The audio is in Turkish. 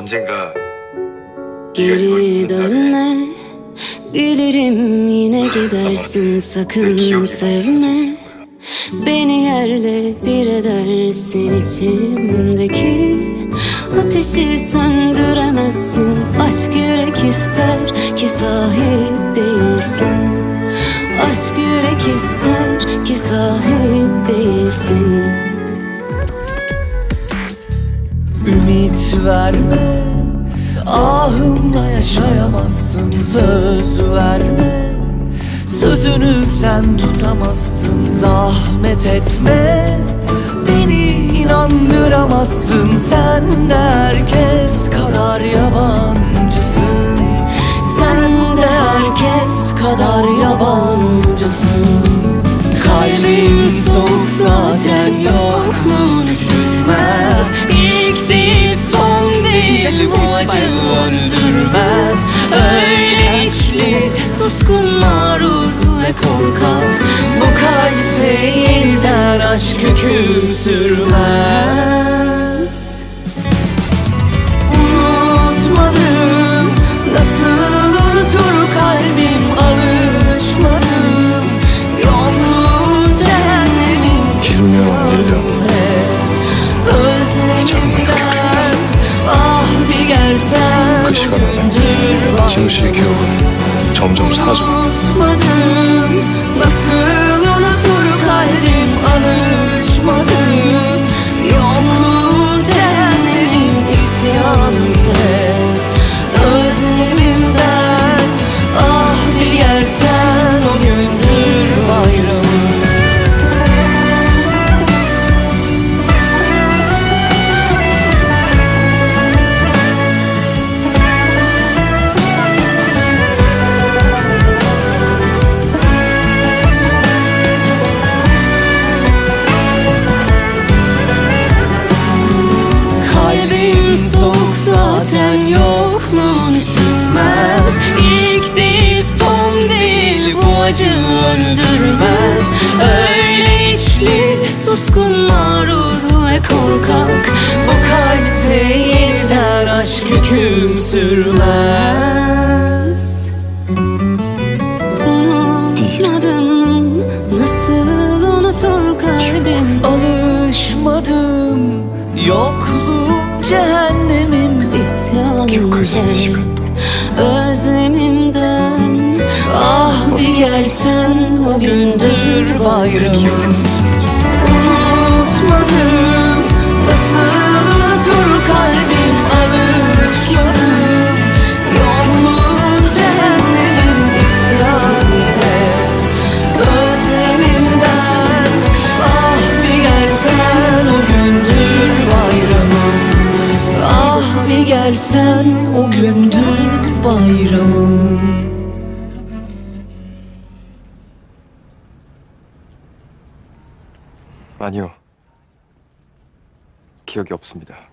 언젠가 Geri dönme Bilirim yine gidersin sakın sevme Beni yerle bir edersin içimdeki Ateşi söndüremezsin Aşk yürek ister ki sahip değilsin Aşk yürek ister ki sahip değilsin Ümit verme. Ahımla yaşayamazsın Söz verme. Sözünü sen tutamazsın Zahmet etme. Beni inandıramazsın Sen de herkes kadar yabancısın. Sen de herkes kadar yabancısın. Kalbim soğuk zaten yokluğun üşütmez suskun mağrur ve korkak. Bu kalpte yeniden aşk hüküm sürmez. Unutmadım Nasıl unutur kalbim Alışmadım. Yokluğun cehennemin. Özlemimden Ah bir gelsen 진우 씨의 기억은 점점 사라져. Unutmadım Nasıl üşütmez İlk değil son değil bu acı öldürmez. Öyle içli suskun mağrur ve korkak. Bu kalpte yeniden aşk hüküm sürmez. Unutmadım Nasıl unutur kalbim? Alışmadım yokluğum cehennemim isyanımda Özlemimden. Ah bir gelsen o gündür bayramım. Gelsen o gündür bayramım 아니요. 기억이 없습니다.